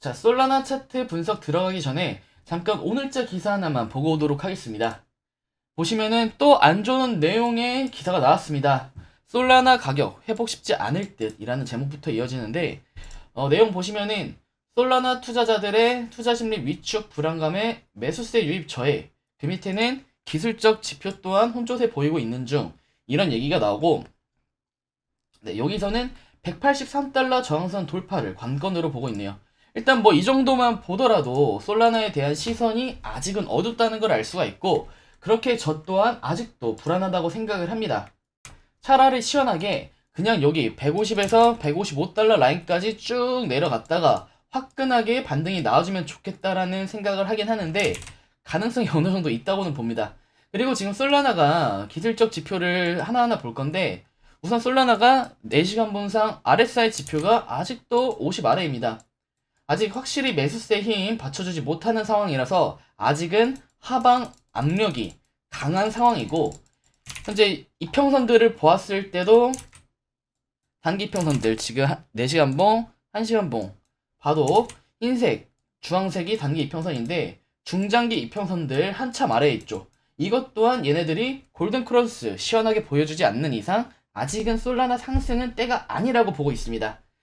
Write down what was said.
자, 솔라나 차트 분석 들어가기 전에 잠깐 오늘자 기사 하나만 보고 오도록 하겠습니다. 보시면은 또 안 좋은 내용의 기사가 나왔습니다. 솔라나 가격 회복 쉽지 않을 듯이라는 제목부터 이어지는데 어, 내용 보시면은 솔라나 투자자들의 투자 심리 위축 불안감에 매수세 유입 저해 그 밑에는 기술적 지표 또한 혼조세 보이고 있는 중 이런 얘기가 나오고 네, 여기서는 183달러 저항선 돌파를 관건으로 보고 있네요. 일단 뭐 이 정도만 보더라도 솔라나에 대한 시선이 아직은 어둡다는 걸 알 수가 있고 그렇게 저 또한 아직도 불안하다고 생각을 합니다. 차라리 시원하게 그냥 여기 150에서 155달러 라인까지 쭉 내려갔다가 화끈하게 반등이 나와주면 좋겠다라는 생각을 하긴 하는데 가능성이 어느 정도 있다고는 봅니다. 그리고 지금 솔라나가 기술적 지표를 하나하나 볼 건데 우선 솔라나가 4시간 분상 RSI 지표가 아직도 50 아래입니다. 아직 확실히 매수세 힘 받쳐주지 못하는 상황이라서 아직은 하방 압력이 강한 상황이고 현재 이평선들을 보았을 때도 단기 이평선들 지금 4시간 봉, 1시간 봉 봐도 흰색, 주황색이 단기 이평선인데 중장기 이평선들 한참 아래에 있죠. 이것 또한 얘네들이 골든 크로스 시원하게 보여주지 않는 이상 아직은 솔라나 상승은 때가 아니라고 보고 있습니다.